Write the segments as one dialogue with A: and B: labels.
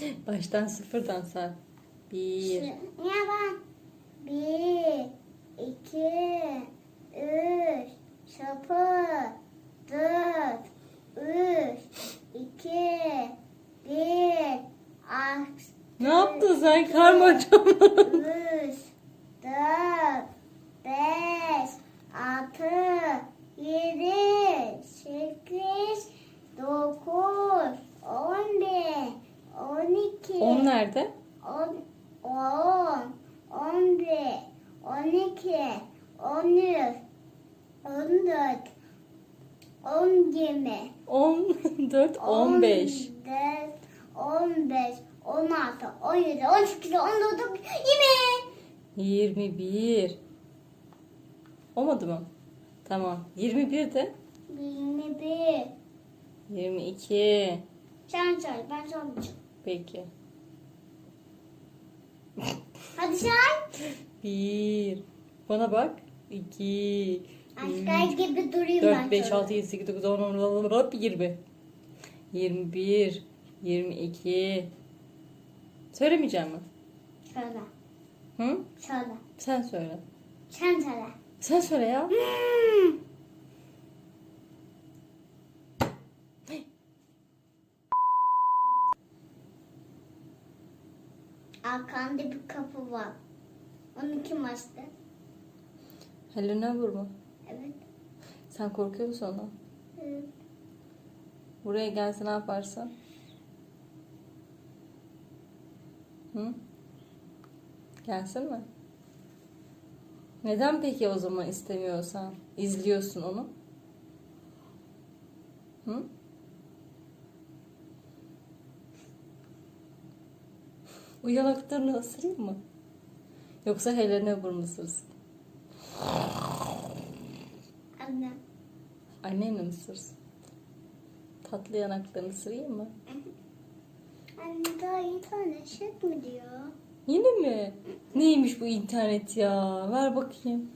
A: Baştan sıfırdan say. Bir.
B: Niye ben? Bir, iki, üç, sıfır, dört, üç, iki, bir, altı,
A: Ne yaptın sen karmaşam?
B: üç, dört, beş, altı,
A: on beş.
B: on dört, on beş, on altı, on yedi, on sekiz, on dokuz, yirmi.
A: Yirmi bir. Olmadı mı? Tamam. Yirmi bir de.
B: Yirmi bir.
A: Yirmi iki.
B: Sen söyle, ben sormayacağım.
A: Peki.
B: Hadi say.
A: Bir. Bana bak. İki.
B: Aşklar
A: Üç.
B: gibi durayım ben.
A: 4, 5,
B: şöyle.
A: 6, 7, 8, 9, 10, 10, 10, 20. 21, 22. Söylemeyeceğim mi?
B: Söyle,
A: Hı?
B: söyle.
A: Sen söyle.
B: Sen söyle.
A: Sen söyle ya.
B: Hmm. Arkanda bir kapı var. Onu kim açtı?
A: Hello Neighbor mu?
B: Evet.
A: Sen korkuyor musun ondan?
B: evet.
A: Buraya gelse ne yaparsın? Hı? Gelsin mi? Neden peki o zaman istemiyorsan? izliyorsun onu? Hı? O yanaklarını ısırayım mı? Yoksa Helena Neighbor mu ısırsın?
B: Anne.
A: Annenle mi ısırsın? Tatlı yanaklarını ısırayım mı?
B: Anne daha internet şey mi diyor?
A: Yine mi? Neymiş bu internet ya? Ver bakayım.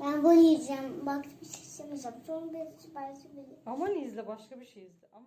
B: Ben bunu yiyeceğim. Bak bir şey yapacağım. Sonra bir sipariş vereyim.
A: Aman izle başka bir şey izle. Ama.